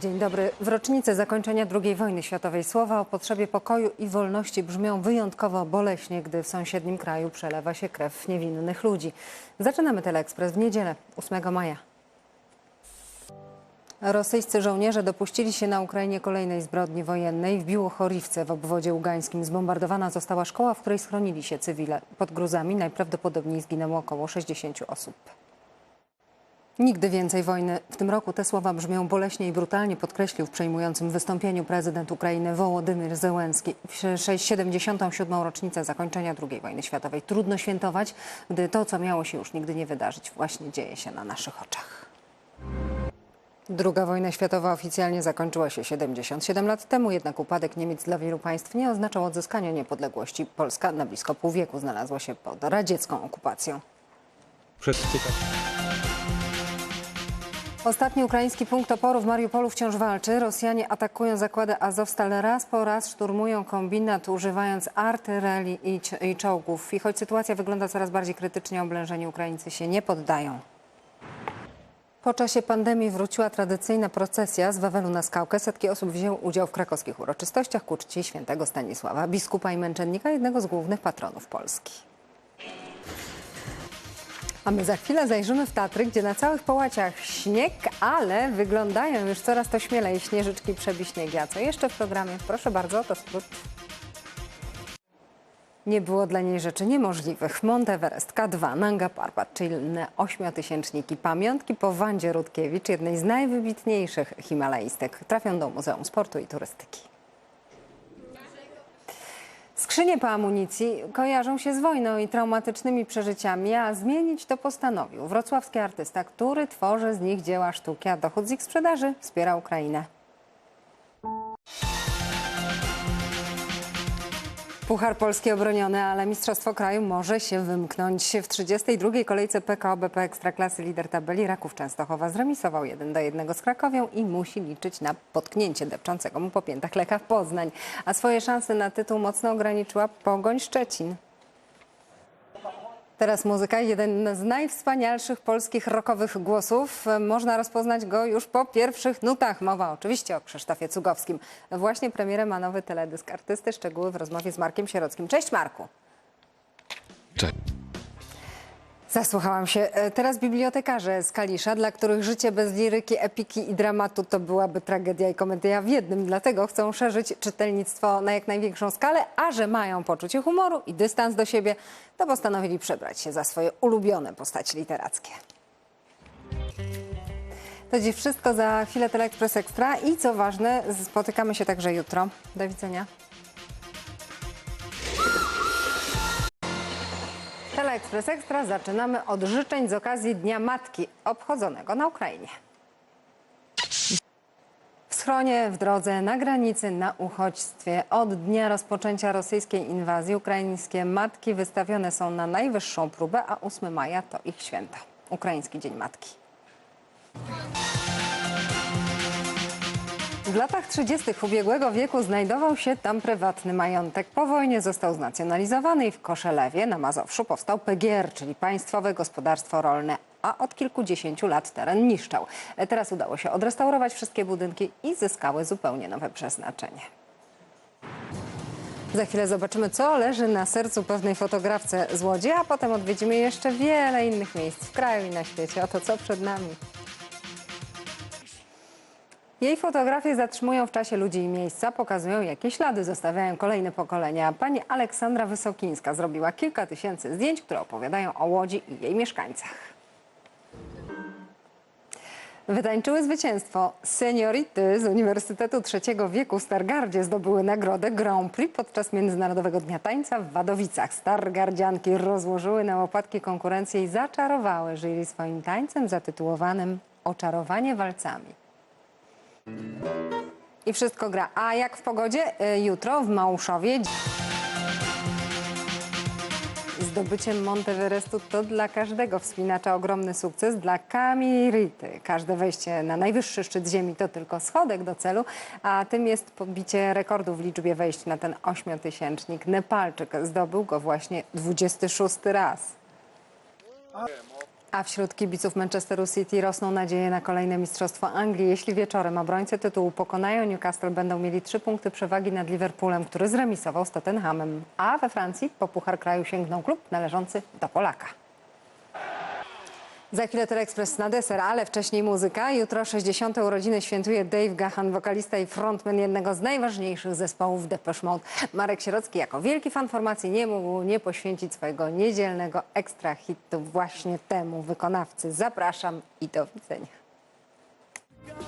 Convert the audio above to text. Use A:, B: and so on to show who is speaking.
A: Dzień dobry. W rocznicę zakończenia II wojny światowej słowa o potrzebie pokoju i wolności brzmią wyjątkowo boleśnie, gdy w sąsiednim kraju przelewa się krew niewinnych ludzi. Zaczynamy Teleekspres w niedzielę, 8 maja. Rosyjscy żołnierze dopuścili się na Ukrainie kolejnej zbrodni wojennej. W Biłochorivce w obwodzie ługańskim zbombardowana została szkoła, w której schronili się cywile. Pod gruzami najprawdopodobniej zginęło około 60 osób. Nigdy więcej wojny. W tym roku te słowa brzmią boleśnie i brutalnie, podkreślił w przejmującym wystąpieniu prezydent Ukrainy Wołodymyr Zełenski. W 77. rocznicę zakończenia II wojny światowej trudno świętować, gdy to, co miało się już nigdy nie wydarzyć, właśnie dzieje się na naszych oczach. Druga wojna światowa oficjalnie zakończyła się 77 lat temu, jednak upadek Niemiec dla wielu państw nie oznaczał odzyskania niepodległości. Polska na blisko pół wieku znalazła się pod radziecką okupacją.
B: Przez.
A: Ostatni ukraiński punkt oporu w Mariupolu wciąż walczy. Rosjanie atakują zakłady Azowstal raz po raz, szturmują kombinat używając artylerii i, i czołgów. I choć sytuacja wygląda coraz bardziej krytycznie, oblężeni Ukraińcy się nie poddają. Po czasie pandemii wróciła tradycyjna procesja z Wawelu na Skałkę. Setki osób wzięły udział w krakowskich uroczystościach ku czci świętego Stanisława, biskupa i męczennika, jednego z głównych patronów Polski. A my za chwilę zajrzymy w Tatry, gdzie na całych połaciach śnieg, ale wyglądają już coraz to śmielej śnieżyczki przebiśniegi. A co jeszcze w programie? Proszę bardzo, to skrót. Nie było dla niej rzeczy niemożliwych. Mount Everest, K2, Nanga Parbat, czyli ośmiotysięczniki. Pamiątki po Wandzie Rutkiewicz, jednej z najwybitniejszych himalaistek, trafią do Muzeum Sportu i Turystyki. Skrzynie po amunicji kojarzą się z wojną i traumatycznymi przeżyciami, a zmienić to postanowił wrocławski artysta, który tworzy z nich dzieła sztuki, a dochód z ich sprzedaży wspiera Ukrainę. Puchar Polski obroniony, ale Mistrzostwo Kraju może się wymknąć. W 32. kolejce PKO BP Ekstraklasy lider tabeli Raków Częstochowa zremisował 1 do 1 z Krakowią i musi liczyć na potknięcie depczącego mu po piętach Lecha Poznań. A swoje szanse na tytuł mocno ograniczyła Pogoń Szczecin. Teraz muzyka, jeden z najwspanialszych polskich rockowych głosów. Można rozpoznać go już po pierwszych nutach. Mowa oczywiście o Krzysztofie Cugowskim. Właśnie premierę ma nowy teledysk artysty. Szczegóły w rozmowie z Markiem Sierockim. Cześć Marku. Zasłuchałam się. E, Teraz bibliotekarze z Kalisza, dla których życie bez liryki, epiki i dramatu to byłaby tragedia i komedia w jednym. Dlatego chcą szerzyć czytelnictwo na jak największą skalę, a że mają poczucie humoru i dystans do siebie, to postanowili przebrać się za swoje ulubione postaci literackie. To dziś wszystko za chwilę Teleekspres Ekstra i co ważne, spotykamy się także jutro. Do widzenia. Teleekspres Ekstra zaczynamy od życzeń z okazji Dnia Matki obchodzonego na Ukrainie. W schronie, w drodze, na granicy, na uchodźstwie. Od dnia rozpoczęcia rosyjskiej inwazji ukraińskie matki wystawione są na najwyższą próbę, a 8 maja to ich święto. Ukraiński Dzień Matki. W latach 30. ubiegłego wieku znajdował się tam prywatny majątek. Po wojnie został znacjonalizowany i w Koszelewie na Mazowszu powstał PGR, czyli Państwowe Gospodarstwo Rolne, a od kilkudziesięciu lat teren niszczał. Teraz udało się odrestaurować wszystkie budynki i zyskały zupełnie nowe przeznaczenie. Za chwilę zobaczymy, co leży na sercu pewnej fotografce z Łodzi, a potem odwiedzimy jeszcze wiele innych miejsc w kraju i na świecie. Oto co przed nami. Jej fotografie zatrzymują w czasie ludzi i miejsca, pokazują jakie ślady zostawiają kolejne pokolenia. Pani Aleksandra Wysokińska zrobiła kilka tysięcy zdjęć, które opowiadają o Łodzi i jej mieszkańcach. Wytańczyły zwycięstwo. Seniority z Uniwersytetu Trzeciego Wieku w Stargardzie zdobyły nagrodę Grand Prix podczas Międzynarodowego Dnia Tańca w Wadowicach. Stargardzianki rozłożyły na łopatki konkurencję i zaczarowały jury swoim tańcem zatytułowanym Oczarowanie walcami. I wszystko gra. A jak w pogodzie? Y, Jutro w Małuszowie. Zdobycie Monteverestu to dla każdego wspinacza ogromny sukces. Dla Kamili Rity każde wejście na najwyższy szczyt ziemi to tylko schodek do celu, a tym jest pobicie rekordu w liczbie wejść na ten ośmiotysięcznik. Nepalczyk zdobył go właśnie 26 raz. A wśród kibiców Manchesteru City rosną nadzieje na kolejne Mistrzostwo Anglii. Jeśli wieczorem obrońcy tytułu pokonają, Newcastle będą mieli trzy punkty przewagi nad Liverpoolem, który zremisował z Tottenhamem. A we Francji po Puchar Kraju sięgnął klub należący do Polaka. Za chwilę Telexpress na deser, ale wcześniej muzyka. Jutro 60. urodziny świętuje Dave Gahan, wokalista i frontman jednego z najważniejszych zespołów Depeche Mode. Marek Sierocki jako wielki fan formacji nie mógł nie poświęcić swojego niedzielnego ekstra hitu właśnie temu wykonawcy. Zapraszam i do widzenia.